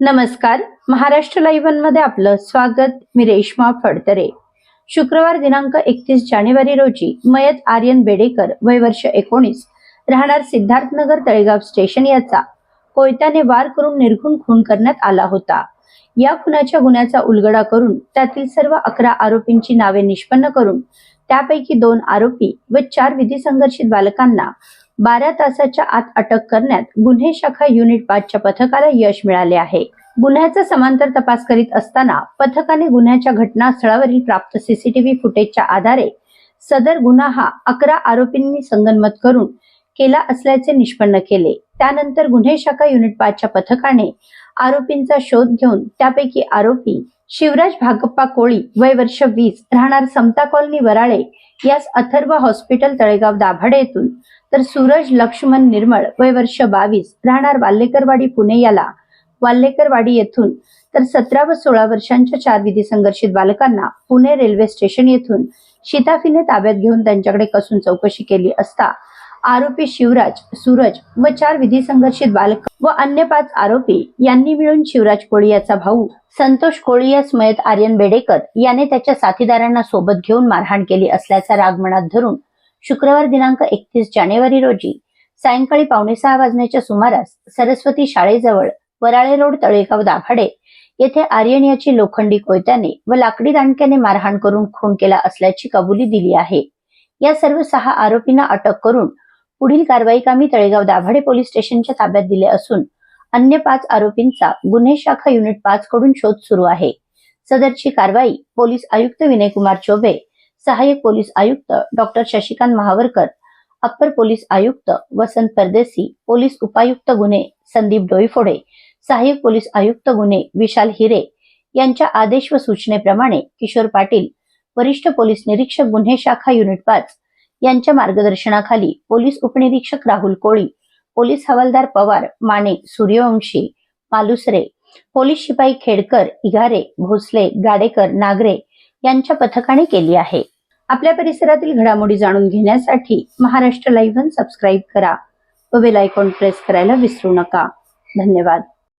नमस्कार. महाराष्ट्र लाईव्हमध्ये आपलं स्वागत. मी रेश्मा फडतरे. शुक्रवार दिनांक एकतीस जानेवारी रोजी मयत आर्यन बेडेकर वय वर्ष एकोणीस राहणार सिद्धार्थनगर तळेगाव स्टेशन याचा कोयत्याने वार करून निर्घुण खून करण्यात आला होता. या खुनाच्या गुन्ह्याचा उलगडा करून त्यातील सर्व अकरा आरोपींची नावे निष्पन्न करून त्यापैकी दोन आरोपी व चार विधी संघर्षित बालकांना बारा तासाच्या आत अटक करण्यात गुन्हे शाखा युनिट पाचच्या पथकाला यश मिळाले आहे. गुन्ह्याचा समांतर तपास करीत असताना पथकाने गुन्ह्याच्या घटनास्थळावरील प्राप्त सीसीटीव्ही फुटेजच्या आधारे सदर गुन्हा हा अकरा आरोपींनी संगनमत करून केला असल्याचे निष्पन्न केले. त्यानंतर गुन्हे शाखा युनिट पाचच्या पथकाने आरोपींचा शोध घेऊन त्यापैकी आरोपी शिवराज भागप्पा कोळी वय वर्ष वीस राहणार समता कॉलनी वराळे यास अथर्व हॉस्पिटल तळेगाव दाभाडे येथून तर सूरज लक्ष्मण निर्मळ वय वर्ष बावीस राहणार वाल्लेकरवाडी पुणे याला वाल्लेकरवाडी येथून तर सतरा व सोळा वर्षांच्या चार विधी संघर्षित बालकांना पुणे रेल्वे स्टेशन येथून शिताफीने ताब्यात घेऊन त्यांच्याकडे कसून चौकशी केली असता आरोपी शिवराज सूरज व चार विधी संघर्षित बालक व अन्य पाच आरोपी यांनी मिळून शिवराज कोळी याचा भाऊ संतोष कोळी या स्मयत आर्यन बेडेकर याने त्याच्या साथीदारांना सोबत घेऊन मारहाण केली असल्याचा राग मनात धरून शुक्रवार दिनांक एकतीस जानेवारी रोजी सायंकाळी पावणे सहा वाजण्याच्या सुमारास सरस्वती शाळेजवळ वराळे रोड तळेगाव दाभाडे येथे आर्यन याची लोखंडी कोयत्याने व लाकडी दांडक्याने मारहाण करून खून केला असल्याची कबुली दिली आहे. या सर्व सहा आरोपींना अटक करून पुढील कारवाई कामी तळेगाव दाभाडे पोलीस स्टेशनच्या ताब्यात दिले असून अन्य पाच आरोपींचा गुन्हे शाखा युनिट पाच कडून शोध सुरू आहे. सदरची कारवाई पोलीस आयुक्त विनयकुमार चोबे सहाय्यक पोलीस आयुक्त doctor Shashikant Mahavarkar upper police आयुक्त वसंत परदेसी पोलीस उपायुक्त गुन्हे संदीप डोईफोडे सहाय्यक पोलीस आयुक्त गुन्हे विशाल हिरे यांच्या आदेश व सूचनेप्रमाणे किशोर पाटील वरिष्ठ पोलीस निरीक्षक गुन्हे शाखा युनिट पाच यांच्या मार्गदर्शनाखाली पोलीस उपनिरीक्षक राहुल कोळी पोलीस हवालदार पवार माने सूर्यवंशी मालुसरे पोलीस शिपाई खेडकर इघारे भोसले गाडेकर नागरे यांच्या पथकाने केली आहे. आपल्या परिसरातील घडामोडी जाणून घेण्यासाठी महाराष्ट्र लाईव्ह सबस्क्राईब करा व बेल आयकॉन प्रेस करायला विसरू नका. धन्यवाद.